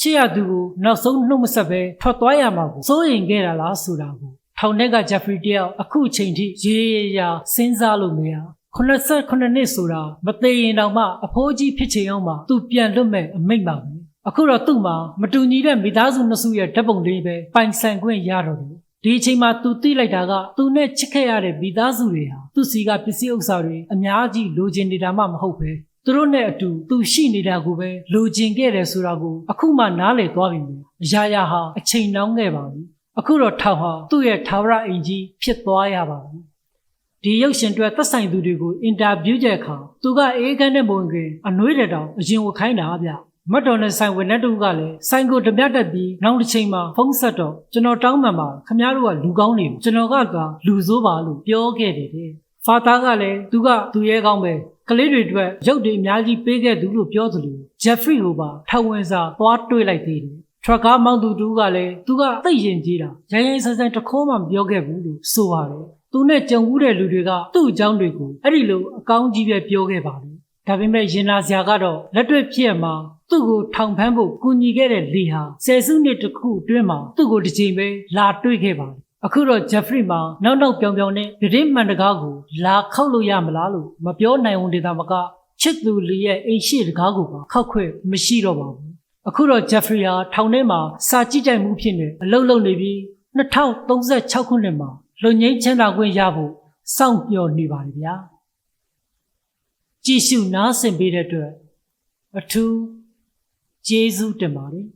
ချစ်ရသူကိုနောက်ဆုံးနှုတ်မဆက်ပဲထွက်သွားရမှာကိုစိုးရင်ခဲ့တာလားဆိုတာကိုထောင်ထဲကဂျက်ဖရီတယောက်အခုချိန်ထိရေရရာစဉ်းစားလို့မရ89နှစ်ဆိုတာမသေးရင်တောင်မှအဖိုးကြီးဖြစ်ချင်အောင်မှသူပြန်လွတ်မဲ့အမိတ်ပါပဲအခုတော့သူ့မှာမတူညီတဲ့မိသားစုနှစ်စုရဲ့ဓာတ်ပုံလေးပဲပိုင်ဆိုင်ခွင့်ရတော့တယ်ဒီအချိန်မှာသူသိလိုက်တာကသူနဲ့ချစ်ခဲ့ရတဲ့မိသားစုတွေဟာသူ့စီကပစ္စည်းဥစ္စာတွေအများကြီးလိုချင်နေတာမှမဟုတ်ပဲ သူတို့နဲ့အတူသူရှိနေတာကိုပဲလိုချင်ခဲ့တယ်ဆိုတာကိုအခုမှနားလည်သွားပြီလေအရာရာဟာအချိန်နှောင်းခဲ့ပါပြီအခုတော့ထောင်ဟာသူ့ရဲ့ထာဝရအိမ်ကြီးဖြစ်သွားရပါပြီဒီရုပ်ရှင်တွေသက်ဆိုင်သူတွေကိုအင်တာဗျူးတဲ့အခါသူကအေးခန်းတဲ့ပုံကအနှွေးတဲ့တောင်အရင်ဝခိုင်းတာဗျမတ်တော်နဲ့ဆိုင်ဝင်တဲ့တူကလည်းဆိုင်ကိုတပြတ်တက်ပြီးနောက်တစ်ချိန်မှာဖုန်းဆက်တော့ကျွန်တော်တောင်းပန်ပါခမရတို့ကလူကောင်းနေပြီကျွန်တော်ကကလူဆိုးပါလို့ပြောခဲ့တယ်တဲ့ဖာသားကလည်းသူကသူရဲကောင်းပဲ ကလေးတွေအတွက်ရုပ်တွေအများကြီးပေးခဲ့သူလို့ပြောသလိုဂျက်ဖရီကိုပါထောက်ဝင်စာသွားတွေ့လိုက်သေးတယ်ထရက်ကားမောင်းသူတူကလည်းသူကသိပ်ရင်ကြီးတာရိုင်းရိုင်းဆန်းဆန်းတစ်ခေါမှမပြောခဲ့ဘူးလို့ဆိုပါတယ်သူနဲ့ကြုံဘူးတဲ့လူတွေကသူ့အကြောင်းတွေကိုအဲ့ဒီလိုအကောင်းကြီးပဲပြောခဲ့ပါတယ်ဒါပေမဲ့ရင်နာစရာကတော့လက်တွေ့ဖြစ်ရမှာသူ့ကိုထောင်ဖမ်းဖို့ကူညီခဲ့တဲ့လီဟာဆယ်စုနှစ်တစ်ခုအတွင်းမှာသူ့ကိုတစ်ချိန်ပဲလာတွေ့ခဲ့ပါတယ် အခုတော့ဂျက်ဖရီမှာနောက်နောက်ပြောင်ပြောင်နဲ့ပြတင်းမှန်တကားကိုလာခောက်လို့ရမလားလို့မပြောနိုင်ဝန်ဒေတာမကချစ်သူလီရဲ့အိမ်ရှိတကားကိုပါခောက်ခွင့်မရှိတော့ပါဘူးအခုတော့ဂျက်ဖရီဟာထောင်ထဲမှာစာကြည့်ကြိုက်မှုဖြစ်နေအလုံးလုံးနေပြီး2036ခုနှစ်မှာလူငိမ့်ချမ်းသာခွင့်ရဖို့စောင့်မျှော်နေပါတယ်ဗျာကြည့်ရှုနားဆင်ပေးတဲ့အတွက်အထူးကျေးဇူးတင်ပါတယ်